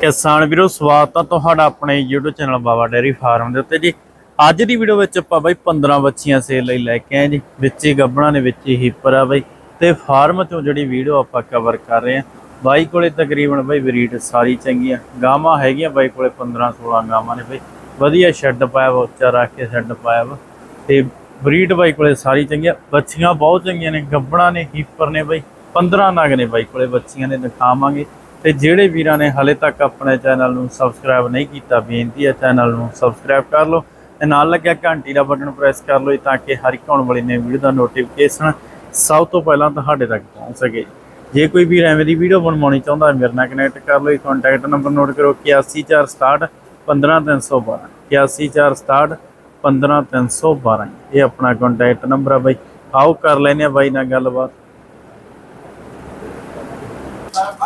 ਕਿਸਾਨ ਵੀਰੋ, ਸਵਾਗਤ ਆ ਤੁਹਾਡਾ ਆਪਣੇ YouTube channel Baba dairy farm ਦੇ ਉੱਤੇ ਜੀ। ਅੱਜ ਦੀ ਵੀਡੀਓ ਵਿੱਚ ਆਪਾਂ ਬਾਈ 15 ਬੱਚੀਆਂ ਸੇਲ ਲਈ ਲੈ ਕੇ ਆਏ ਜੀ। ਵਿੱਚ ਹੀ ਗੱਬਣਾ ਨੇ ਵਿੱਚ ਹੀ ਹੀਪਰ ਆ ਬਾਈ। ਤੇ ਫਾਰਮ ਤੋਂ ਜਿਹੜੀ ਵੀਡੀਓ ਆਪਾਂ ਕਵਰ ਕਰ ਰਹੇ ਆ, ਬਾਈ ਕੋਲੇ ਤਕਰੀਬਨ ਬਾਈ ਬਰੀਡ ਸਾਰੀ ਚੰਗੀਆਂ। ਗਾਵਾਂ ਹੈਗੀਆਂ ਬਾਈ ਕੋਲੇ 15 16 ਗਾਵਾਂ ਨੇ ਬਾਈ। ਵਧੀਆ ਸ਼ੈੱਡ ਪਾਇਆ ਵਾ, ਉੱਚਾ ਰੱਖ ਕੇ ਸ਼ੈੱਡ ਪਾਇਆ ਵਾ। ਤੇ ਬਰੀਡ ਬਾਈ ਕੋਲੇ ਸਾਰੀ ਚੰਗੀਆਂ। ਬੱਚੀਆਂ ਬਹੁਤ ਚੰਗੀਆਂ ਨੇ ਗੱਬਣਾ ਨੇ ਹੀਪਰ ਨੇ ਬਾਈ। 15 ਨਗ ਨੇ ਬਾਈ ਕੋਲੇ, ਬੱਚੀਆਂ ਨੇ ਦਿਖਾਵਾਂਗੇ। ਤੇ ਜਿਹੜੇ ਵੀਰਾਂ ਨੇ ਹਾਲੇ ਤੱਕ ਆਪਣੇ ਚੈਨਲ ਨੂੰ ਸਬਸਕ੍ਰਾਈਬ ਨਹੀਂ ਕੀਤਾ, ਬੇਨਤੀ ਹੈ ਚੈਨਲ ਨੂੰ ਸਬਸਕ੍ਰਾਈਬ ਕਰ ਲਓ ਤੇ ਨਾਲ ਲੱਗਿਆ ਘੰਟੀ ਦਾ ਬਟਨ ਪ੍ਰੈਸ ਕਰ ਲਓ ਤਾਂ ਕਿ ਹਰ ਇੱਕ ਆਉਣ ਵਾਲੀ ਨਵੀਂ ਵੀਡੀਓ ਦਾ ਨੋਟੀਫਿਕੇਸ਼ਨ ਸਭ ਤੋਂ ਪਹਿਲਾਂ ਤੁਹਾਡੇ ਤੱਕ ਪਹੁੰਚ ਸਕੇ। ਜੇ ਕੋਈ ਵੀਰ ਐਵੇਂ ਦੀ ਵੀਡੀਓ ਬਣਵਾਉਣੀ ਚਾਹੁੰਦਾ ਹੈ ਮੇਰੇ ਨਾਲ ਕਨੈਕਟ ਕਰ ਲਓ ਇਹ ਕੰਟੈਕਟ ਨੰਬਰ ਨੋਟ ਕਰੋ 81467 15312 81467 15312 ਇਹ ਆਪਣਾ ਕੰਟੈਕਟ ਨੰਬਰ ਆ ਬਾਈ। ਆਓ ਕਰ ਲੈਨੇ ਆ ਬਾਈ ਨਾਲ ਗੱਲਬਾਤ।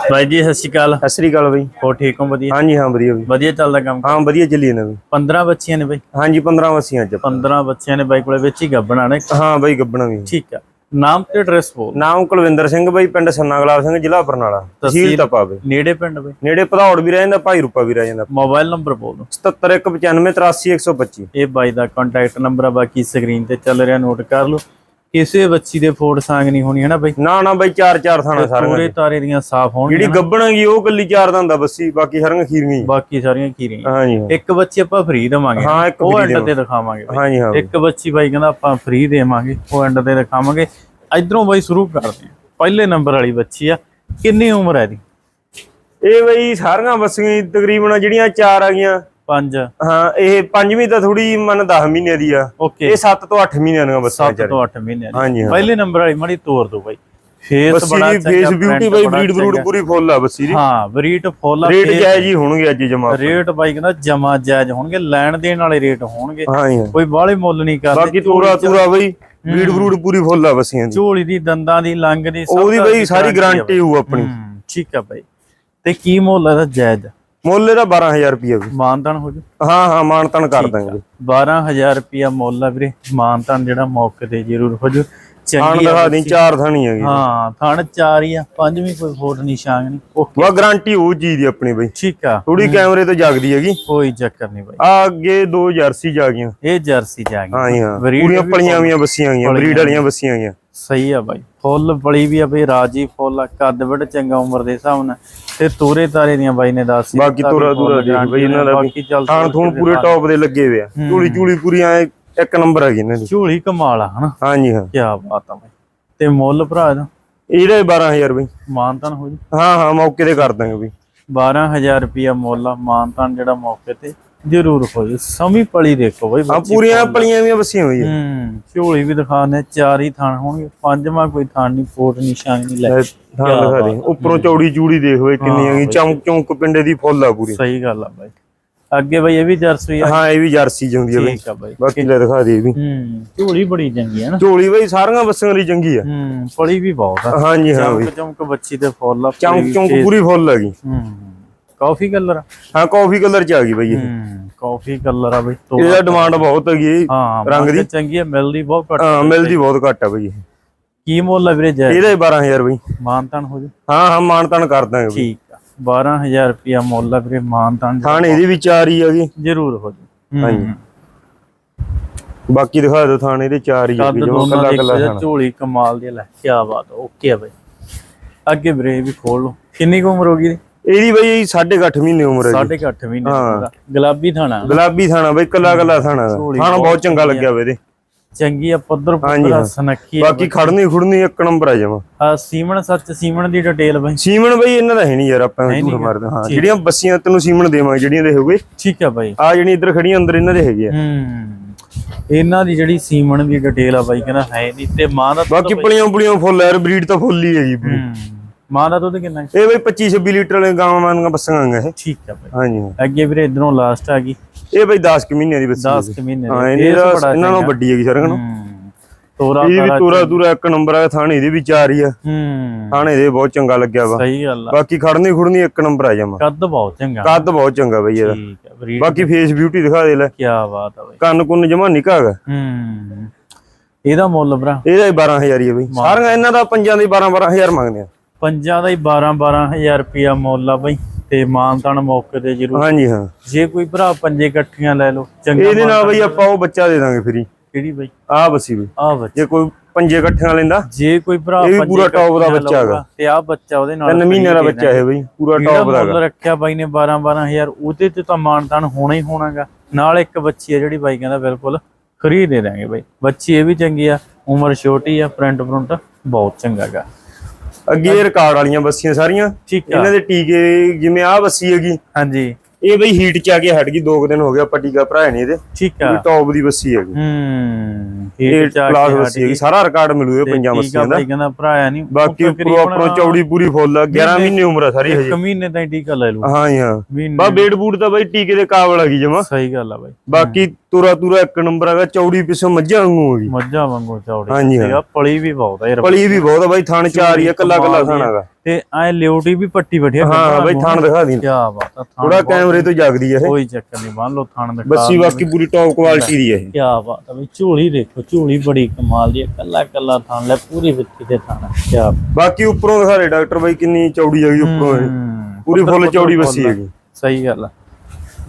ਬਾਈ ਜੀ ਸਤਿ ਸ਼੍ਰੀ ਅਕਾਲ। ਸਤਿ ਸ੍ਰੀ ਅਕਾਲ ਬਈ। ਹੋ ਠੀਕ ਹੋ? ਵਧੀਆ? ਹਾਂਜੀ ਹਾਂ ਵਧੀਆ ਬਈ। ਵਧੀਆ ਚੱਲਦਾ ਕੰਮ? ਹਾਂ ਵਧੀਆ ਚੱਲੀ ਨਾ ਬਈ। 15 ਬੱਚੀਆਂ ਨੇ ਬਾਈ? ਹਾਂਜੀ 15 ਵਸੀਆਂ ਚ 15 ਬੱਚਿਆਂ ਨੇ ਬਾਈ ਕੋਲੇ ਵਿੱਚ ਹੀ ਗੱਬਣਾ ਨੇ। ਹਾਂ ਬਈ ਗੱਬਣਾ ਵੀ। ਠੀਕ ਆ। ਨਾਮ ਤੇ ਐਡਰੈਸ ਬੋਲ। ਨਾਮ ਕੁਲਵਿੰਦਰ ਸਿੰਘ ਬਈ ਪਿੰਡ ਸੰਨਾ ਗੁਲਾਬ ਸਿੰਘ ਜ਼ਿਲ੍ਹਾ ਬਰਨਾਲਾ। ਤਹਿਸੀਲ ਤਪਾ ਬਈ। ਨੇੜੇ ਪਿੰਡ ਬਾਈ? ਨੇੜੇ ਭਦੌੜ ਵੀ ਰਹਿ ਜਾਂਦਾ ਭਾਈ ਰੂਪਾ ਵੀ ਰਹਿ ਜਾਂਦਾ। ਮੋਬਾਈਲ ਨੰਬਰ ਬੋਲ ਦਿਓ। 7719583125 ਇਹ ਬਾਈ ਦਾ ਕੰਟੈਕਟ ਨੰਬਰ ਆ ਬਾਕੀ ਸਕਰੀਨ ਤੇ ਚੱਲ ਰਿਹਾ ਨੋਟ ਕਰ ਲਓ। ਕਿਸੇ ਬੱਚੀ ਦੇ ਫੋੜ ਸਾਂਗ ਨਹੀਂ ਹੋਣੀ ਹੈ ਨਾ ਬਾਈ? ਨਾ ਨਾ ਬਈ ਚਾਰ ਚਾਰ ਥਾਣਾ ਸਾਰੀਆਂ ਪੂਰੇ ਤਾਰੇ ਦੀਆਂ ਸਾਫ਼ ਹੋਣਗੀਆਂ ਜਿਹੜੀ ਗੱਬਣਾਂਗੀ ਉਹ ਕੱਲੀ ਚਾਰ ਦੰਦਾ ਬੱਸੀ ਬਾਕੀ ਸਾਰੀਆਂ ਖੀਰੀਆਂ ਬਾਕੀ ਸਾਰੀਆਂ ਕੀਰੀਆਂ ਹਾਂਜੀ। ਇੱਕ ਬੱਚੀ ਆਪਾਂ ਫ੍ਰੀ ਦੇਵਾਂਗੇ ਹਾਂ ਇੱਕ ਉਹ ਐਂਡ ਤੇ ਦਿਖਾਵਾਂਗੇ। ਹਾਂਜੀ ਹਾਂ। ਇੱਕ ਬੱਚੀ ਬਾਈ ਕਹਿੰਦਾ ਆਪਾਂ ਫ੍ਰੀ ਦੇਵਾਂਗੇ ਉਹ ਐਂਡ ਤੇ ਦਿਖਾਵਾਂਗੇ। ਇਧਰੋਂ ਬਾਈ ਸ਼ੁਰੂ ਕਰਦੇ ਹਾਂ। ਪਹਿਲੇ ਨੰਬਰ ਵਾਲੀ ਬੱਚੀ ਆ ਕਿੰਨੀ ਉਮਰ ਹੈ ਇਹਦੀ? ਇਹ ਬਈ ਸਾਰੀਆਂ ਬੱਸੀਆਂ ਤਕਰੀਬਨ ਜਿਹੜੀਆਂ ਚਾਰ ਆ ਗਈਆਂ। ਪੰਜ। ਹਾਂ ਇਹ ਪੰਜਵੀਂ ਤਾਂ ਥੋੜੀ ਮਨ 10 ਮਹੀਨੇ ਦੀ ਆ। ਓਕੇ ਇਹ 7 ਤੋਂ 8 ਮਹੀਨਿਆਂ ਦੀਆਂ ਬੱਸਾਂ 7 ਤੋਂ 8 ਮਹੀਨੇ ਹਾਂਜੀ, ਹਾਂ। ਪਹਿਲੇ ਨੰਬਰ ਵਾਲੀ ਮੜੀ ਤੋਰ ਦੋ ਬਾਈ। ਫੇਸ ਬੜਾ ਚੰਗਾ ਫੇਸ ਬਿਊਟੀ ਬਈ ਬਰੀਡ ਬਰੂਡ। ਪੂਰੀ ਫੁੱਲ ਆ ਬੱਸੀ ਦੀ। ਹਾਂ ਬਰੀਡ ਫੁੱਲ ਆ ਰੇਟ ਜਾਇਜ਼ ਹੀ ਹੋਣਗੇ ਅੱਜ ਜਮਾ ਰੇਟ ਬਾਈ ਕਹਿੰਦਾ ਜਮਾ ਜਾਇਜ਼ ਹੋਣਗੇ ਲੈਣ ਦੇਣ ਵਾਲੇ ਰੇਟ ਹੋਣਗੇ। ਕੋਈ ਬਾਹਲੇ ਮੁੱਲ ਨਹੀਂ ਕਰਦੇ ਬਾਕੀ ਤੂਰਾ ਤੂਰਾ ਬਈ ਬਰੀਡ ਬਰੂਡ ਪੂਰੀ ਫੁੱਲ ਆ ਬੱਸੀਆਂ ਦੀ। ਝੋਲੀ ਦੀ ਦੰਦਾਂ ਦੀ ਲੰਗ ਦੀ ਸਭ ਉਹਦੀ ਬਈ ਸਾਰੀ ਗਾਰੰਟੀ ਹੋਊ ਆਪਣੀ। ਠੀਕ ਆ ਬਾਈ। ਤੇ ਕੀ ਮੁੱਲ ਇਹਦਾ ਜਾਇਜ਼? ਮੁੱਲ ਇਹਦਾ 12000 ਰੁਪਏ ਵੀ। ਮਾਨਤਨ ਹੋ ਜੂ। ਹਾਂ ਹਾਂ ਮਾਨਤਨ ਕਰ ਦਾਂਗੇ। 12000 ਰੁਪਿਆ ਮੁੱਲ ਆ ਵੀਰੇ। ਮਾਨਤਨ ਜਿਹੜਾ ਮੌਕੇ ਤੇ ਜ਼ਰੂਰ ਹੋ ਜੂ। ਚੰਗੀ ਆ ਦੀ ਚਾਰ ਥਾਣੀ ਹੈਗੀ। ਹਾਂ ਥਣ ਚਾਰ ਹੀ ਆ ਪੰਜਵੀਂ ਕੋਈ ਫੋਟ ਨਿਸ਼ਾਨ ਨਹੀਂ। ਓਕੇ ਵਾ ਗਾਰੰਟੀ ਉਹ ਚੀਜ਼ ਦੀ ਆਪਣੀ ਬਈ। ਠੀਕ ਆ। ਥੋੜੀ ਕੈਮਰੇ ਤੋਂ ਜਗਦੀ ਹੈਗੀ। ਕੋਈ ਚੱਕਰ ਨਹੀਂ ਬਾਈ। ਆ ਅੱਗੇ ਦੋ ਜਰਸੀ ਜਾ ਗਈਆਂ। ਇਹ ਜਰਸੀ ਜਾ ਗਈ ਹਾਂ ਜੀ ਹਾਂ। Breed ਪੂਰੀਆਂ ਵੀ ਪਲੀਆਂ ਵੀਆਂ ਬੱਸੀਆਂ ਗਈਆਂ ਬਰੀਡ ਵਾਲੀਆਂ ਬੱਸੀਆਂ ਗਈਆਂ ਸਹੀ ਆ ਬਾਈ। ਫੁੱਲ ਬੜੀ ਵੀ ਆ ਬਈ ਰਾਜੀ ਫੁੱਲ ਆ ਕੱਦ ਬੜ ਚੰਗਾ ਉਮਰ ਦੇ ਹਿਸਾਬ ਨਾਲ। ਤੇ ਤੋਰੇ ਤਾਰੇ ਦੀਆਂ ਬਾਈ ਨੇ ਦੱਸ ਬਾਕੀ ਤੋਰਾ ਤੂਰਾ ਦੇਖ ਬਈ ਇਹਨਾਂ ਦਾ ਬਾਕੀ ਚੱਲ ਥਾਣ ਥੂਣ ਪੂਰੇ ਟੌਪ ਦੇ ਲੱਗੇ ਹੋਏ ਆ। ਝੂਲੀ ਝੂਲੀ ਪੂਰੀ ਐ ਇੱਕ ਨੰਬਰ ਹੈਗੀ ਇਹਨਾਂ ਦੀ। ਝੋਲੀ ਕਮਾਲ ਆ ਹਨਾ? ਹਾਂ ਜੀ ਹਾਂ। ਕੀ ਬਾਤ ਆ ਬਾਈ। ਤੇ ਮੁੱਲ ਭਰਾ ਇਹਦਾ? ਇਹਦਾ 12000 ਬਈ। ਮਾਨਤਨ ਹੋ ਜੀ? ਹਾਂ ਹਾਂ ਮੌਕੇ ਤੇ ਕਰ ਦਾਂਗੇ ਬਈ। 12000 ਰੁਪਿਆ ਮੁੱਲ ਆ ਮਾਨਤਨ ਜਿਹੜਾ ਮੌਕੇ ਤੇ ਜ਼ਰੂਰ ਹੋ ਜੀ। ਸਮੀ ਪਲੀ ਦੇਖੋ ਬਾਈ ਹਾਂ ਪੂਰੀਆਂ ਪਲੀਆਂ ਵੀਆਂ ਬੱਸੀਆਂ ਹੋਈ ਹੂੰ ਝੋਲੀ ਵੀ ਦਿਖਾਣੇ ਚਾਰ ਹੀ ਥਾਣ ਹੋਣਗੇ। ਪੰਜਵਾਂ ਕੋਈ ਥਾਣ ਨਹੀਂ ਫੋਟ ਨਿਸ਼ਾਨ ਨਹੀਂ ਲੈ। ਥਾਂ ਦਿਖਾ ਦੇ। ਉੱਪਰੋਂ ਚੌੜੀ ਚੂੜੀ ਦੇਖ ਵੇ ਕਿੰਨੀ ਹੈਗੀ ਚੌਂਕ ਚੌਂਕ ਪਿੰਡੇ ਦੀ ਫੁੱਲ ਆ ਪੂਰੀ। ਸਹੀ ਗੱਲ ਆ ਬਾਈ। ਅੱਗੇ ਬਾਈ ਇਹ ਵੀ ਜਰਸੀ ਆ। ਹਾਂ ਇਹ ਵੀ ਜਰਸੀ ਜਾਂਦੀ ਆ ਬਈ। ਠੀਕ ਆ ਬਾਈ। ਬਾਕੀ ਲੈ ਦਿਖਾ ਦੇ ਇਹ ਵੀ। ਹੂੰ ਝੋਲੀ ਬੜੀ ਚੰਗੀ ਹੈ ਨਾ। ਝੋਲੀ ਬਈ ਸਾਰੀਆਂ ਬੱਸੀਆਂ ਦੀ ਚੰਗੀ ਆ। ਹੂੰ ਪਲੀ ਵੀ ਬਹੁਤ ਆ। ਹਾਂਜੀ ਹਾਂ ਬਈ। ਚਮਕ ਚਮਕ ਬੱਚੀ ਤੇ ਫੁੱਲ ਆ ਚੌਂਕ ਚੌਂਕ ਪੂਰੀ ਫੁੱਲ ਹੈਗੀ ਹੂੰ ਕਾਫੀ ਕਲਰ ਹਾਂ ਕਾਫੀ ਕਲਰ ਚ ਆ ਗਈ ਬਈ ਇਹ। ਹੂੰ ਕਾਫੀ ਕਲਰ ਆ ਬਈ ਤੋ ਇਹਦਾ ਡਿਮਾਂਡ ਬਹੁਤ ਹੈਗੀ ਰੰਗ ਦੀ? ਚੰਗੀ ਆ ਮਿਲਦੀ ਬਹੁਤ ਘੱਟ ਹਾਂ ਮਿਲਦੀ ਬਹੁਤ ਘੱਟ ਆ ਬਈ ਇਹ। ਕੀ ਮੁੱਲ ਆ ਵੀਰੇ ਜੈ? ਇਹਦਾ ਹੀ 12000 ਬਈ। ਮਾਨਤਾਨ ਹੋ ਜੀ ਹਾਂ ਹਾਂ ਮਾਨਤਾਨ ਕਰ ਦਾਂਗੇ ਬਈ। ਠੀਕ। ਆ 12000 ਰੁਪਿਆ ਮੁੱਲ ਆ ਵੀਰੇ ਮਾਨਤਾਨ ਥਾਣ ਇਹਦੀ ਵੀ ਚਾਰ ਹੀ ਹੈਗੀ ਜ਼ਰੂਰ ਹੋ ਜੀ ਹਾਂਜੀ। ਬਾਕੀ ਦਿਖਾ ਦਿਓ ਥਾਣ ਇਹਦੇ ਚਾਰ ਹੀ ਕੱਦ ਹੈਗੀ ਜੋ ਕੱਲਾ ਕੱਲਾ ਥਾਣ। ਝੋਲੀ ਕਮਾਲ ਦੀ ਲੈ ਕੀ ਬਾਤ ਆ ਓਕੇ ਆ ਬਈ। ਅੱਗੇ ਵੀਰੇ ਵੀ ਖੋਲ ਲਓ। ਕਿੰਨੀ ਕੁ ਉਮਰ ਹੋ ਗਈ ਇਹਦੀ? ਇਹਦੀ ਬਈ 8.5 ਮਹੀਨੇ ਉਮਰ ਹੈ ਸਾਢੇ ਕੁ ਅੱਠ ਮਹੀਨੇ ਦਾ ਗੁਲਾਬੀ ਥਾਣਾ। ਗੁਲਾਬੀ ਥਾਣਾ ਬਈ ਕੱਲਾ ਕੱਲਾ ਥਾਣਾ ਥਾਣਾ ਬਹੁਤ ਚੰਗਾ ਲੱਗਿਆ ਵੇ ਇਹਦੇ। ਚੰਗੀ ਆ ਪੱਧਰ ਹਾਂ। ਸਨੱਖੀ ਬਾਕੀ ਖੜਨੀ ਖੁੜਨੀ ਇੱਕ ਨੰਬਰ ਆ ਜਾਵਾਂ ਆ ਸੀਮਨ ਸੱਚ ਸੀਮਨ ਦੀ ਡਿਟੇਲ ਬਈ। ਸੀਮਨ ਬਈ ਇਹਨਾਂ ਦਾ ਹੈ ਨਹੀਂ ਯਾਰ ਆਪਾਂ ਝੂਠ ਮਾਰਦੇ ਹਾਂ। ਜਿਹੜੀਆਂ ਬੱਸੀਆਂ ਤੈਨੂੰ ਸੀਮਨ ਦੇਵਾਂਗੇ ਜਿਹੜੀਆਂ ਦੇ ਹੋਗੇ ਠੀਕ ਆ ਬਾਈ। ਆ ਜਿਹੜੀ ਇੱਧਰ ਖੜੀਆਂ ਅੰਦਰ ਇਹਨਾਂ ਦੇ ਹੈਗੇ ਆ। ਇਹਨਾਂ ਦੀ ਜਿਹੜੀ ਸੀਮਨ ਦੀ ਡਿਟੇਲ ਆ ਬਾਈ ਕਹਿੰਦਾ ਹੈ ਨਹੀਂ ਤੇ ਮਾਂ ਦਾ ਬਾਕੀ ਪਲੀਆਂ ਪੁਲੀਆਂ ਫੁੱਲ ਯਾਰ ਬਰੀਡ ਤਾਂ ਫੁੱਲ ਹੀ ਹੈਗੀ ਬਰੀਡ। ਮਾਂ ਦਾ ਦੁੱਧ ਕਿੰਨਾ ਹੈ? ਇਹ ਬਈ 25 26 ਲੀਟਰ ਵਾਲੇ ਗਾਵਾਂ ਵਾਂਗੀਆਂ ਬੱਸਾਂ ਆਂਗਾ ਇਹ। ਠੀਕ ਆ ਬਾਈ ਹਾਂਜੀ। ਅੱਗੇ ਵੀਰੇ ਇਧਰੋਂ ਲਾਸਟ ਆ ਗਈ। ਇਹ ਬਈ 10 ਕੁ ਮਹੀਨਿਆਂ ਦੀ ਬੱਸੀ 10 ਕੁ ਮਹੀਨੇ ਹਾਂ ਦੀ ਇਹਨਾਂ ਦਾ ਨਾਲੋਂ ਵੱਡੀ ਹੈਗੀ ਸਾਰਿਆਂ ਨਾਲੋਂ ਤੋਰਾ ਇਹ ਵੀ ਤਾਰਾ ਤੂਰਾ ਤੂਰਾ ਇੱਕ ਨੰਬਰ ਆ ਥਾਣੇ ਇਹਦੀ ਵੀ ਚਾਰ ਹੀ ਆ। ਹੂੰ। ਥਾਣੇ ਦੇ ਬਹੁਤ ਚੰਗਾ ਲੱਗਿਆ ਵਾ। ਸਹੀ ਗੱਲ ਆ। ਬਾਕੀ ਖੜਨੀ ਖੁੜਨੀ ਇੱਕ ਨੰਬਰ ਆ ਜਾਵਾਂ। ਕੱਦ ਬਹੁਤ ਚੰਗਾ। ਕੱਦ ਬਹੁਤ ਚੰਗਾ ਬਈ ਇਹਦਾ। ਠੀਕ ਆ ਬਾਕੀ ਫੇਸ ਬਿਊਟੀ ਦਿਖਾ ਦੇ ਲੈ। ਕੀ ਬਾਤ ਆ ਬਾਈ। ਕੰਨ ਕੁੰਨ ਜਮਾ ਨਿਕਾ ਹੈਗਾ। ਹੂੰ। ਇਹਦਾ ਮੁੱਲ ਭਰਾ? ਇਹਦਾ ਹੀ 12000 ਹੀ ਆ ਬਈ। ਸਾਰੀਆਂ ਇਹਨਾਂ ਦਾ ਪੰਜਾਂ ਦੀ 12 12000 ਮੰਗਦੇ ਆ। ਪੰਜਾਂ ਦਾ ਹੀ 12 12000 ਰੁਪਿਆ ਮੁੱਲ ਆ ਬਾਈ ਤੇ ਮਾਨਤਾਨ ਮੌਕੇ ਤੇ ਜ਼ਰੂਰ। ਹਾਂਜੀ ਹਾਂ। ਜੇ ਕੋਈ ਭਰਾ ਪੰਜੇ ਇਕੱਠੀਆਂ ਲੈ ਲਓ ਚੰਗਾ ਇਹਦੇ ਨਾਲ ਬਈ ਆਪਾਂ ਉਹ ਬੱਚਾ ਦੇ ਦਾਂਗੇ ਫਰੀ। ਕਿਹੜੀ ਬਈ? ਆਹ ਬੱਸੀ ਬਈ। ਆ ਬੱਚਾ। ਜੇ ਕੋਈ ਪੰਜੇ ਇਕੱਠਿਆਂ ਲੈਂਦਾ ਜੇ ਕੋਈ ਭਰਾ ਪੰਜੇ ਪੂਰਾ top ਦਾ ਬੱਚਾ ਹੈਗਾ। ਤੇ ਆ ਬੱਚਾ ਉਹਦੇ ਨਾਲ ਤਿੰਨ ਮਹੀਨੇ ਦਾ ਬੱਚਾ ਇਹ ਬਈ ਪੂਰਾ ਟੌਪ ਦਾ ਮੁੱਲ ਹੈਗਾ ਰੱਖਿਆ ਬਾਈ ਨੇ 12 12000 ਉਹਦੇ ਤੇ ਤਾਂ ਮਾਨਤਾਨ ਹੋਣਾ ਹੀ ਹੋਣਾਗਾ। ਨਾਲ ਇੱਕ ਬੱਚੀ ਹੈ ਜਿਹੜੀ ਬਾਈ ਕਹਿੰਦਾ ਬਿਲਕੁਲ ਖਰੀਦ ਦੇ ਦਾਂਗੇ ਬਾਈ। ਬੱਚੀ ਇਹ ਵੀ ਚੰਗੀ ਆ ਉਮਰ ਛੋਟੀ ਆ ਪ੍ਰਿੰਟ ਪ੍ਰਿੰਟ ਬਹੁਤ ਚੰਗਾਗਾ। ਅੱਗੇ ਰਿਕਾਰਡ ਵਾਲੀਆਂ ਬੱਸੀਆਂ ਸਾਰੀਆਂ ਠੀਕ ਆ। ਇਹਨਾਂ ਦੇ ਟੀਕੇ ਜਿਵੇਂ ਆਹ ਬੱਸੀ ਹੈਗੀ। ਹਾਂਜੀ। ਇਹ ਬਈ ਹੀਟ ਚ ਆ ਕੇ ਹਟ ਗਈ 2 ਦਿਨ ਹੋ ਗਿਆ ਆਪਾਂ ਟੀਕਾ ਭਰਾਇਆ ਨਹੀਂ ਇਹਦੇ। ਠੀਕ ਆ। ਟੌਪ ਦੀ ਬੱਸੀ ਹੈਗੀ। ਹੂੰ ਚਾਰ ਕਲਾਸ ਬੱਸੀ ਹੈਗੀ। ਸਾਰਾ ਰਿਕਾਰਡ ਮਿਲੂ ਇਹ ਪੰਜਾਂ ਬੱਸੀਆਂ ਦਾ। ਬਾਈ ਕਹਿੰਦਾ ਭਰਾਇਆ ਨਹੀਂ। ਬਾਕੀ ਉੱਪਰੋਂ ਆਪਰੋਂ ਚੌੜੀ ਪੂਰੀ ਫੁੱਲ ਆ 11 ਮਹੀਨੇ ਉਮਰ ਆ ਸਾਰੀ ਹਜੇ। ਇੱਕ ਮਹੀਨੇ ਤਾਂ ਟੀਕਾ ਲੈ ਲੂ ਹਾਂ ਹਾਂ। ਬਾ ਬੇਡ ਬੂਟ ਤਾਂ ਬਈ ਟੀਕੇ ਦੇ ਕਾਬਲ ਹੈਗੀ ਜਮਾ। ਸਹੀ ਗੱਲ ਆ ਬਾਈ। ਬਾਕੀ ਤੁਰਾ ਤੁਰਾ ਇੱਕ ਨੰਬਰ ਹੈਗਾ ਚੌੜੀ ਪਿੱਛੋਂ ਮੱਝਾਂ ਵਾਂਗੂ ਹੈਗੀ ਮੱਝਾਂ ਵਾਂਗੂ ਚੌੜੀ। ਹਾਂਜੀ, ਹਾਂ। ਆ ਪਲੀ ਵੀ ਬਹੁਤ ਆ ਯਾਰ ਪਲੀ ਵੀ ਬਹੁਤ ਆ ਬਾਈ ਥਣ ਚਾਰ ਹੀ ਆ ਕੱਲਾ ਕੱਲਾ ਥਣ ਹੈਗਾ। ਤੇ ਐ ਲਿਓਟੀ ਵੀ ਪੱਟੀ ਬੈਠੀ ਹਾਂ ਬਾਈ ਥਣ ਦਿਖਾ ਦੀ ਕੀ ਬਾਤ ਆ ਥਾਣ ਥੋੜਾ ਕੈਮਰੇ ਤੋਂ ਜਾਗਦੀ ਇਹ। ਕੋਈ ਚੱਕਰ ਨਹੀਂ ਬੰਨ ਲੋ ਥਾਣ ਦੇ ਬੱਸੀ ਬਾਕੀ ਪੂਰੀ ਟੌਪ ਕੁਆਲਿਟੀ ਦੀ ਇਹ। ਕੀ ਬਾਤ ਆ ਬਈ ਝੋਲੀ ਦੇਖੋ ਝੋਲੀ ਬੜੀ ਕਮਾਲ ਦੀ ਹੈ ਕੱਲਾ ਕੱਲਾ ਥਾਣ ਲੈ ਪੂਰੀ ਵਿੱਤੀ ਤੇ ਥਾਣ ਕੀ ਬਾਕੀ ਉੱਪਰੋਂ ਦਿਖਾ ਦੇ ਡਾਕਟਰ ਬਾਈ ਕਿੰਨੀ ਚੌੜੀ ਹੈਗੀ ਉੱਪਰੋਂ ਇਹ। ਪੂਰੀ ਫੁੱਲ ਚੌੜੀ ਬੱਸੀ ਹੈਗੀ। ਸਹੀ ਗੱਲ ਆ।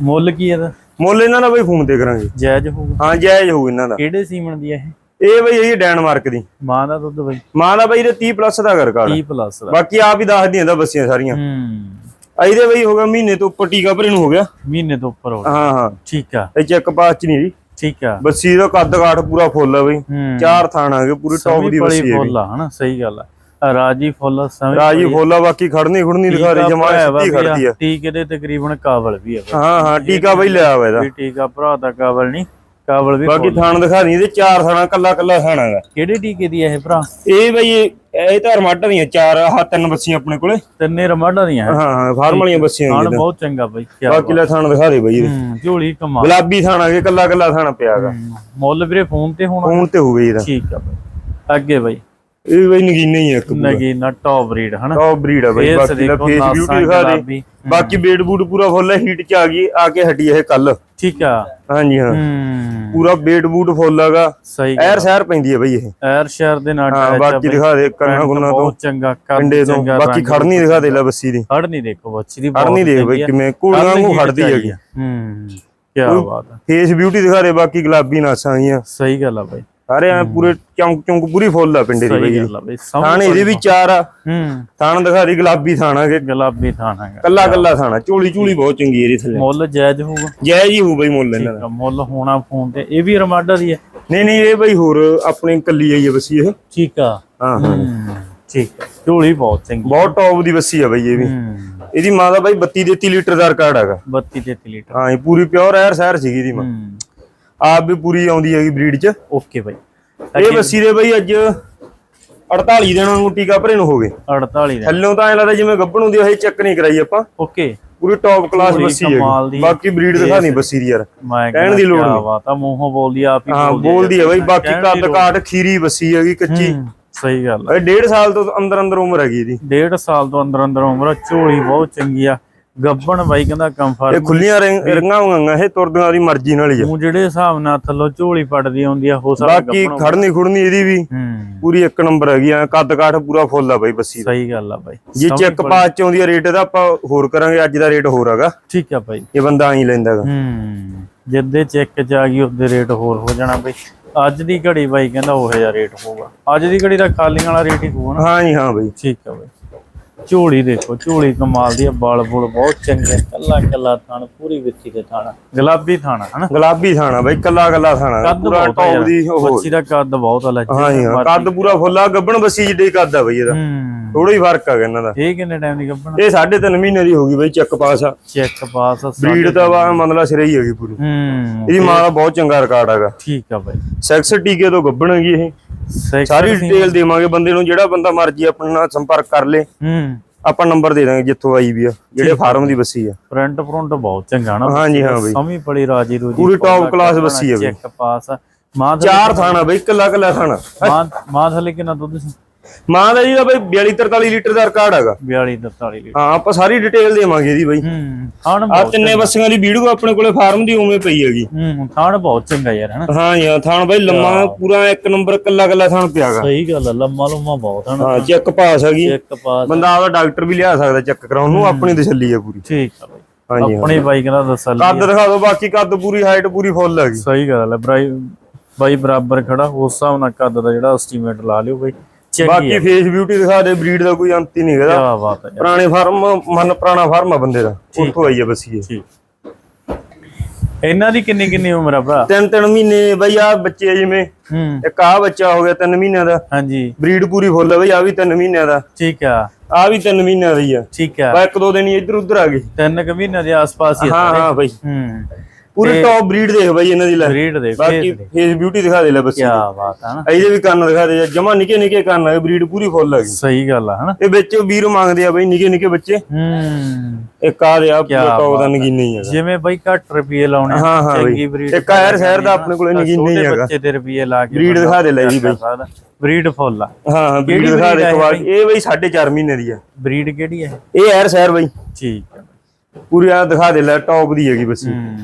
ਮੁੱਲ ਕੀ ਇਹਦਾ? ਮੁੱਲ ਇਹਨਾਂ ਦਾ ਬਈ ਫੋਨ ਤੇ ਕਰਾਂਗੇ। ਜਾਇਜ਼ ਹੋਊਗਾ। ਹਾਂ ਜਾਇਜ਼ ਹੋਊ ਇਹਨਾਂ ਦਾ। ਕਿਹੜੇ ਸੀਮਨ ਦੀ ਆ ਇਹ? ਇਹ ਬਈ ਇਹ ਡੈਨਮਾਰਕ ਦੀ। ਮਾਂ ਦਾ ਦੁੱਧ ਬਈ। ਮਾਂ ਦਾ ਬਈ ਇਹ 30 ਪਲੱਸ ਦਾ ਕਰ ਕਾਰਡ 30 ਪਲੱਸ ਦਾ। ਬਾਕੀ ਆਪ ਹੀ ਦੱਸ ਦੀਆਂ ਦਾ ਬੱਸੀਆਂ ਸਾਰੀਆਂ। ਹੂੰ। ਇਹਦੇ ਬਈ ਹੋ ਗਿਆ ਮਹੀਨੇ ਤੋਂ ਉੱਪਰ ਟੀਕਾ ਭਰੇ ਨੂੰ ਹੋ ਗਿਆ। ਮਹੀਨੇ ਤੋਂ ਉੱਪਰ ਹੋ ਗਿਆ। ਹਾਂ ਹਾਂ। ਠੀਕ ਆ। ਇਹ ਚੈੱਕ ਪਾਸ ਚ ਨਹੀਂ ਜੀ ਠੀਕ ਆ। ਬੱਸੀ ਦਾ ਕੱਦ ਕਾਠ ਪੂਰਾ ਫੁੱਲ ਆ ਬਈ। ਚਾਰ ਥਾਣ ਆ ਗਏ ਪੂਰੀ ਟੌਪ ਦੀ ਬੱਸੀ ਹੈ ਫੁੱਲ ਆ ਹਨਾ? ਸਹੀ ਗੱਲ ਆ। ਰਾਜੀ ਫੁੱਲ ਸਮਝ ਰਾਜੀ ਫੁੱਲ ਬਾਕੀ ਖੜਨੀ ਖੁੜਨੀ ਦਿਖਾ ਰਹੀ ਜਮਾ ਸਿੱਧੀ ਖੜਦੀ ਆ। ਟੀਕੇ ਦੇ ਤਕਰੀਬਨ ਕਾਬਲ ਵੀ ਆ ਹਾਂ ਹਾਂ ਟੀਕਾ ਬਈ ਲਿਆ ਵਾ ਇਹਦਾ। ਵੀ ਟੀਕਾ ਭਰਾ ਦਾ ਕਾਬਲ ਨਹੀਂ। ਕਾਬਲ ਵੀ ਬਾਕੀ ਥਾਣ ਦਿਖਾ ਰਹੀ ਇਹਦੇ ਚਾਰ ਥਾਣਾ ਕੱਲਾ ਕੱਲਾ ਥਾਣਾ ਹੈਗਾ ਕਿਹੜੇ ਟੀਕੇ ਦੀ ਇਹ ਭਰਾ? ਇਹ ਬਈ ਇਹ ਇਹ ਤਾਂ ਰਮਾਡਾ ਦੀਆਂ ਚਾਰ ਆਹ ਤਿੰਨ ਬੱਸੀਆਂ ਆਪਣੇ ਕੋਲੇ। ਤਿੰਨੇ ਰਮਾਡਾ ਦੀਆਂ ਹੈ। ਹਾਂ ਫਾਰਮ ਵਾਲੀਆਂ ਬੱਸੀਆਂ ਹੈਗੀਆਂ ਬਹੁਤ ਚੰਗਾ ਬਈ ਬਾਕੀ ਲੈ ਥਾਣ ਦਿਖਾ ਦੇ ਬਈ ਇਹਦੇ। ਝੋਲੀ ਕਮਾਲ। ਗੁਲਾਬੀ ਥਾਣਾ ਕੇ ਕੱਲਾ ਕੱਲਾ ਥਾਣਾ ਪਿਆ ਹੈਗਾ ਹੂੰ, ਮੁੱਲ ਵੀਰੇ ਫੋਨ ਤੇ ਹੋਣਾ। ਫੋਨ ਤੇ ਹੋ ਗਈ ਇਹਦਾ। ਠੀਕ ਆ ਬਈ। ਅੱਗੇ ਬਈ। ਇਹ ਬਈ ਨਗੀਨਾ ਹੀ ਇੱਕ ਨਗੀ ਨਾ ਟੌਪ ਬਰੀਡ ਹਨਾ। ਟੌਪ ਬਰੀਡ ਆ ਬਈ ਬਾਕੀ ਦਾ ਫੇਸ ਬਿਊਟੀ ਦਿਖਾ ਦੇ। ਬਾਕੀ ਬੇਡ ਬੂਟ ਪੂਰਾ ਫੁੱਲ ਹੈ ਹੀਟ ਚ ਆ ਗਈ ਆ ਕੇ ਹਟੀ ਇਹ ਕੱਲ। ਠੀਕ ਆ? ਹਾਂਜੀ ਹਾਂ। ਹੂੰ। ਪੂਰਾ ਬੇਡ ਬੂਟ ਫੁੱਲ ਹੈਗਾ। ਸਹੀ ਐਰ ਸਹਿਰ ਪੈਂਦੀ ਹੈ ਬਈ ਇਹ। ਐਰ ਸ਼ਹਿਰ ਦੇ ਨਾਲ ਹਾਂ ਬਾਕੀ। ਦਿਖਾ ਦੇ ਕੰਨਾਂ ਗੁੰਨਾਂ ਤੋਂ ਬਹੁਤ ਚੰਗਾ ਕੱਦ ਪਿੰਡੇ ਤੋਂ। ਬਾਕੀ ਰੰਗ ਖੜਨੀ ਦਿਖਾ ਦੇ ਲੈ ਬੱਸੀ ਦੀ। ਖੜ ਨਹੀਂ ਦੇਖੋ ਬੱਚੀ ਦੀ ਖੜ ਨਹੀਂ ਦੇਖ ਬਈ ਕਿਵੇਂ ਘੋੜੀਆਂ ਵਾਂਗੂ ਖੜਦੀ ਹੈਗੀ। ਹੂੰ ਕੀ ਬਾਤ ਹੈ ਫੇਸ ਬਿਊਟੀ ਦਿਖਾ ਦੇ ਬਾਕੀ ਗੁਲਾਬੀ ਨਾਸਾਂ ਆਈਆਂ। ਸਹੀ ਗੱਲ ਆ ਬਈ। ਸਾਰੇ ਐ ਪੂਰੇ ਚੌਂਕ ਚੌਂਕ ਪੂਰੀ ਫੁੱਲ ਆ ਪਿੰਡੇ ਦੀ ਸਹੀ ਬਈ। ਗੱਲ ਆ ਬਈ ਸਭ ਥਾਣ ਇਹਦੇ ਵੀ ਚਾਰ ਆ। ਹੂੰ। ਥਾਣ ਦਿਖਾ ਦੀ ਗੁਲਾਬੀ ਥਾਣਾ ਕੇ ਗੁਲਾਬੀ ਥਾਣਾ ਹੈਗਾ। ਕੱਲਾ ਕੱਲਾ ਥਾਣਾ ਝੋਲੀ ਝੂਲੀ ਬਹੁਤ ਚੰਗੀ ਇਹਦੀ ਥੱਲੇ। ਮੁੱਲ ਜਾਇਜ਼ ਹੋਊਗਾ? ਜੈ ਜੀ ਹੋ ਬਈ ਮੁੱਲ ਇਹਨਾਂ ਦਾ। ਮੁੱਲ ਹੋਣਾ ਫੋਨ ਤੇ। ਇਹ ਵੀ ਰਮਾਡਾ ਦੀ ਹੈ ਨਹੀਂ ਨਹੀਂ ਇਹ ਬਈ ਹੋਰ ਆਪਣੇ ਕੱਲੀ ਆਈ ਹੈ ਬੱਸੀ ਇਹ। ਠੀਕ ਆ। ਹਾਂ ਹਾਂ। ਠੀਕ ਝੋਲੀ ਬਹੁਤ ਚੰਗੀ ਬਹੁਤ ਟੌਪ ਦੀ ਬੱਸੀ ਆ ਬਈ ਇਹ ਵੀ। ਇਹਦੀ ਮਾਂ ਦਾ ਬਾਈ 32 33 ਲੀਟਰ ਦਾ ਰਿਕਾਰਡ ਹੈਗਾ। 32 33 ਲੀਟਰ। ਹਾਂ ਇਹ ਪੂਰੀ ਪਿਓਰ ਐਰ ਸਹਿਰ ਸੀਗੀ ਇਹਦੀ ਮਾਂ। ਆਪ ਵੀ ਪੂਰੀ ਆਉਂਦੀ ਹੈਗੀ ਬਰੀਡ ਚ। ਓਕੇ ਬਾਈ। ਇਹ ਬੱਸੀ ਦੇ ਬਈ ਅੱਜ 48 ਦਿਨਾਂ ਨੂੰ ਟੀਕਾ ਭਰੇ ਨੂੰ ਹੋ ਗਏ। 48 ਦਾ ਥੱਲੋਂ ਤਾਂ ਐ ਲੱਗਦਾ ਜਿਵੇਂ ਗੱਭਣ ਹੁੰਦੀ ਉਹ ਚੈੱਕ ਨਹੀਂ ਕਰਾਈ ਆਪਾਂ। ਓਕੇ। ਪੂਰੀ ਟੌਪ ਕਲਾਸ ਬੱਸੀ ਹੈਗੀ। ਬਾਕੀ ਬਰੀਡ ਦਿਖਾ ਨਹੀਂ ਬੱਸੀ ਦੀ ਯਾਰ। ਕਹਿਣ ਦੀ ਲੋੜ ਨਹੀਂ। ਆ ਮੂੰਹੋਂ ਬੋਲਦੀ ਆਪ ਹੀ ਹਾਂ ਬੋਲਦੀ ਹੈ ਬਈ ਬਾਕੀ ਕੱਦ ਕਾਠ ਖੀਰੀ ਬੱਸੀ ਹੈਗੀ ਕੱਚੀ। ਹੂੰ, ਸਹੀ ਗੱਲ ਇਹ ਡੇਢ ਸਾਲ ਤੋਂ ਅੰਦਰ ਅੰਦਰ ਉਮਰ ਹੈਗੀ ਇਹਦੀ। ਡੇਢ ਸਾਲ ਤੋਂ ਅੰਦਰ ਅੰਦਰ ਉਮਰ ਝੋਲੀ ਬਹੁਤ ਚੰਗੀ ਆ। ਗੱਬਣ ਬਾਈ ਕਹਿੰਦਾ ਇਹ ਕੰਫਰਟ ਖੁੱਲੀਆਂ ਰਿੰਗ- ਹੋਣਗੀਆਂ ਇਹ ਤੁਰਦੀਆਂ ਦੀ ਮਰਜ਼ੀ ਨਾਲ ਹੀ ਆ। ਨੂੰ ਜਿਹੜੇ ਹਿਸਾਬ ਨਾਲ ਥੱਲੋਂ ਝੋਲੀ ਪੜਦੀ ਆਉਂਦੀ ਆ ਹੋ ਸਕਦਾ ਬਾਕੀ ਖੜਨੀ ਖੁੜਨੀ ਇਹਦੀ ਵੀ ਹੂੰ। ਪੂਰੀ ਇੱਕ ਨੰਬਰ ਹੈਗੀ ਆ ਕੱਦ ਕਾਠ ਪੂਰਾ ਫੁੱਲ ਆ ਬਾਈ ਬੱਸੀ ਸਹੀ ਗੱਲ ਆ ਬਾਈ। ਜੇ ਚੈੱਕ ਪਾਸ ਚ ਆਉਂਦੀ ਆ ਰੇਟ ਦਾ ਆਪਾਂ ਹੋਰ ਕਰਾਂਗੇ ਅੱਜ ਦਾ ਰੇਟ ਹੋਰ ਹੈਗਾ। ਠੀਕ ਆ ਬਾਈ। ਇਹ ਬੰਦਾ ਆਈ ਲੈਂਦਾ ਹੈਗਾ। ਹੂੰ। ਜਿੱਦੇ ਚੈੱਕ ਚ ਆ ਗਈ ਉਹਦੇ ਰੇਟ ਹੋਰ ਹੋ ਜਾਣਾ ਬਈ। ਅੱਜ ਦੀ ਘੜੀ ਬਾਈ ਕਹਿੰਦਾ ਉਹ ਜਿਹਾ ਰੇਟ ਹੋਊਗਾ। ਅੱਜ ਦੀ ਘੜੀ ਦਾ ਖਾਲੀਆਂ ਵਾਲਾ ਰੇਟ ਹੀ ਨਾ। ਹਾਂ ਜੀ ਹਾਂ ਬਾਈ। ਠੀਕ ਆ ਬਈ। ਝੋਲੀ ਦੇਖੋ ਝੋਲੀ ਕਮਾਲ ਦੀ ਆ ਬਾਲ ਬੁਲ ਬਹੁਤ ਚੰਗੇ ਕੱਲਾ ਕੱਲਾ ਥਾਣ ਪੂਰੀ ਵਿੱਥੀ ਦੇ ਥਾਣਾ ਗੁਲਾਬੀ ਥਾਣਾ ਹਨਾ? ਗੁਲਾਬੀ ਥਾਣਾ ਬਾਈ ਕੱਲਾ ਕੱਲਾ ਥਾਣਾ ਕੱਦ ਪੂਰਾ ਬਹੁਤ ਆ ਟੌਪ ਦੀ ਉਹ। ਬੱਚੀ ਦਾ ਕੱਦ ਬਹੁਤ ਹਾਂ ਜੀ ਹਾਂ ਕੱਦ ਪੂਰਾ ਫੁੱਲਾ ਗੱਬਣ ਬੱਸੀ ਜਿੱਡੇ ਕੱਦ ਆ ਬਾਈ ਇਹਦਾ। ਹੂੰ। ਥੋੜਾ ਹੀ ਫ਼ਰਕ ਆ ਇਹਨਾਂ ਦਾ। ਇਹ ਕਿੰਨੇ ਟਾਈਮ ਦੀ ਗੱਭਣ ਇਹ 3.5 ਮਹੀਨੇ ਦੀ ਹੋ ਗਈ ਬਾਈ ਚੈੱਕ ਪਾਸ ਆ। ਚੈੱਕ ਪਾਸ ਬਰੀਡ ਦਾ ਵਾ ਮਤਲਬ ਸਿਰੇ ਹੀ ਹੈਗੀ ਪੂਰੀ। ਹੂੰ ਇਹਦੀ ਮਾਂ ਦਾ ਬਹੁਤ ਚੰਗਾ ਰਿਕਾਰਡ ਹੈਗਾ। ਠੀਕ ਆ ਬਾਈ। ਸੈਕਸ ਟੀਕੇ ਤੋਂ ਗੱਬਣ ਹੈਗੀ ਇਹ। ਸਾਰੀ ਡਿਟੇਲ ਦੇਵਾਂਗੇ ਬੰਦੇ ਨੂੰ ਜਿਹੜਾ ਬੰਦਾ ਮਰਜ਼ੀ ਆਪਣੇ ਨਾਲ ਸੰਪਰਕ ਕਰ ਲੇ। ਹੂੰ। ਆਪਾਂ ਨੰਬਰ ਦੇ ਦਾਂਗੇ ਜਿੱਥੋਂ ਆਈ ਵੀ ਆ ਜਿਹੜੇ ਫਾਰਮ ਦੀ ਬੱਸੀ ਆ। ਪ੍ਰਿੰਟ ਪ੍ਰਿੰਟ ਬਹੁਤ ਚੰਗਾ ਨਾ। ਹਾਂਜੀ ਹਾਂ ਬਈ। ਸਮੀ ਬੜੀ ਰਾਜੀ ਰੂਜੀ ਪੂਰੀ top class ਬੱਸੀ ਆ ਬਈ। ਚੈੱਕ ਪਾਸ ਆ। ਮਾਂ ਦਾ ਚਾਰ ਥਾਣਾ ਬਈ ਕੱਲਾ ਕੱਲਾ ਥਾਣਾ। ਮਾਂ ਮਾਂ ਥਲੇ ਕਿੰਨਾ ਦੁੱਧ ਸੀ? ਮਾਂ ਦਾ ਜੀ ਦਾ ਬਈ 42 43 ਲੀਟਰ ਦਾ ਰਿਕਾਰਡ ਹੈਗਾ। 42 43 ਲੀਟਰ। ਹਾਂ ਆਪਾਂ ਸਾਰੀ ਡਿਟੇਲ ਦੇਵਾਂਗੇ ਇਹਦੀ ਬਈ। ਹੂੰ ਥਾਣ ਆ ਤਿੰਨੇ ਬੱਸੀਆਂ ਦੀ ਵੀਡੀਓ ਆਪਣੇ ਕੋਲੇ ਫਾਰਮ ਦੀ ਉਵੇਂ ਪਈ ਹੈਗੀ। ਹੂੰ ਥਾਣ ਬਹੁਤ ਚੰਗਾ ਯਾਰ ਹਨਾ। ਹਾਂ ਯਾਰ ਥਾਣ ਬਈ ਲੰਮਾ ਪੂਰਾ ਇੱਕ ਨੰਬਰ ਕੱਲਾ ਕੱਲਾ ਥਾਣ ਪਿਆਗਾ। ਸਹੀ ਗੱਲ ਆ ਲੰਮਾ ਲੰਮਾ ਬਹੁਤ ਹਨਾ। ਹਾਂ ਚੈੱਕ ਪਾਸ ਹੈਗੀ। ਇੱਕ ਪਾਸ। ਬੰਦਾ ਆਪਦਾ ਡਾਕਟਰ ਵੀ ਲਿਆ ਸਕਦਾ ਚੈੱਕ ਕਰਾਉਣ ਨੂੰ ਆਪਣੀ ਤਸੱਲੀ ਹੈ ਪੂਰੀ। ਠੀਕ ਆ ਬਾਈ। ਹਾਂਜੀ ਆਪਣੀ ਬਾਈਕ ਦਾ ਦੱਸਾ ਲਈ ਕੱਦ ਦਿਖਾ ਦਿਓ ਬਾਕੀ ਕੱਦ ਪੂਰੀ ਹਾਈਟ ਪੂਰੀ ਫੁੱਲ ਹੈਗੀ। ਸਹੀ ਗੱਲ ਹੈ ਬਰਾਈ ਬਾਈ ਬਰਾਬਰ ਖੜਾ ਉਸ ਹਿਸਾਬ ਨਾਲ ਕੱਦ ਦਾ ਜਿਹੜਾ ਐਸਟੀਮੇਟ ਲਾ ਲਿਓ ਬਾਈ। ਬਾਕੀ ਫੇਸ ਬਿਊਟੀ ਦਿਖਾ ਦੇ ਬਰੀਡ ਦਾ ਕੋਈ ਅੰਤ ਹੀ ਨਹੀਂ ਹੈਗਾ। ਕੀ ਬਾਤ ਹੈ ਯਾਰ। ਪੁਰਾਣੇ ਫਾਰਮ ਮਨ ਪੁਰਾਣਾ ਫਾਰਮ ਆ ਬੰਦੇ ਦਾ। ਉੱਥੋਂ ਆਈ ਆ ਬੱਸੀ ਇਹ। ਠੀਕ। ਇਹਨਾਂ ਦੀ ਕਿੰਨੀ ਕਿੰਨੀ ਉਮਰ ਆ ਭਰਾ? ਤਿੰਨ ਤਿੰਨ ਮਹੀਨੇ ਬਈ ਆ ਬੱਚੇ ਜਿਵੇਂ। ਇੱਕ ਆ ਬੱਚਾ ਹੋ ਗਿਆ ਤਿੰਨ ਮਹੀਨਿਆਂ ਦਾ। ਹਾਂਜੀ। ਬਰੀਡ ਪੂਰੀ ਫੁੱਲ ਬਈ ਆ ਵੀ ਤਿੰਨ ਮਹੀਨਿਆਂ ਦਾ। ਠੀਕ ਆ। ਆ ਵੀ ਤਿੰਨ ਮਹੀਨਿਆਂ ਦਾ ਆ। ਠੀਕ ਆ। ਬਾ ਇੱਕ ਦੋ ਦਿਨ ਹੀ ਇੱਧਰ ਉੱਧਰ ਆ ਗਏ। ਤਿੰਨ ਕੁ ਮਹੀਨਿਆਂ ਦੇ ਆਸ-ਪਾਸ ਹੀ ਆ ਹਾਂ। ਹਾਂ ਬਈ। ਹੂੰ। ਪੂਰੀ ਟੌਪ ਬਰੀਡ ਦੇਖ ਬਈ ਇਹਨਾਂ ਦੀ ਲੈ। ਬਰੀਡ ਦੇ ਬਾਕੀ ਫੇਸ ਦੇ। ਬਿਊਟੀ ਦਿਖਾ ਦੇ ਲੈ ਬੱਸੀ ਕੀ ਬਾਤ ਆ ਨਾ। ਇਹਦੇ ਵੀ ਕੰਨ ਦਿਖਾ ਦੇ ਜਮਾ ਨਿੱਕੇ ਨਿੱਕੇ ਕੰਨ ਆ ਬਰੀਡ ਪੂਰੀ ਫੁੱਲ ਹੈਗੀ ਸਹੀ ਗੱਲ ਆ ਹਨਾ। ਇਹ ਵਿੱਚ ਵੀਰ ਮੰਗਦੇ ਆ ਬਈ ਨਿੱਕੇ ਨਿੱਕੇ ਬੱਚੇ। ਹੂੰ। ਇੱਕ ਆ ਦੇ ਆ ਪੂਰਾ ਟੌਪ ਦਾ ਨਗੀਨਾ ਹੀ ਹੈਗਾ। ਜਿਵੇਂ ਬਾਈ ਘੱਟ ਰੁਪਏ ਲਾਉਣੇ ਹਾਂ, ਹਾਂ ਚੰਗੀ। ਬਰੀਡ ਇੱਕ ਆਇਰ ਸ਼ਹਿਰ ਦਾ ਆਪਣੇ ਕੋਲੇ ਨਗੀਨਾ ਹੀ ਹੈਗਾ। ਬੱਚੇ ਤੇ ਰੁਪਏ ਲਾ ਕੇ ਬਰੀਡ ਦਿਖਾ ਦੇ ਲੈ ਜੀ ਬਈ। ਬਰੀਡ ਫੁੱਲ ਆ। ਹਾਂ ਹਾਂ ਬਰੀਡ ਦਿਖਾ ਦੇ ਆ ਵਾਰ। ਇਹ ਬਈ 4.5 ਮਹੀਨੇ ਦੀ ਆ। ਬਰੀਡ ਕਿਹੜੀ ਹੈ ਇਹ ਐਰ ਸ਼ਹਿਰ ਬਈ। ਠੀਕ ਆ। ਪੂਰੀ ਆ ਦਿਖਾ ਦੇ ਲੈ ਟੌਪ ਦੀ ਹੈਗੀ ਬੱਸੀ ਹੂੰ।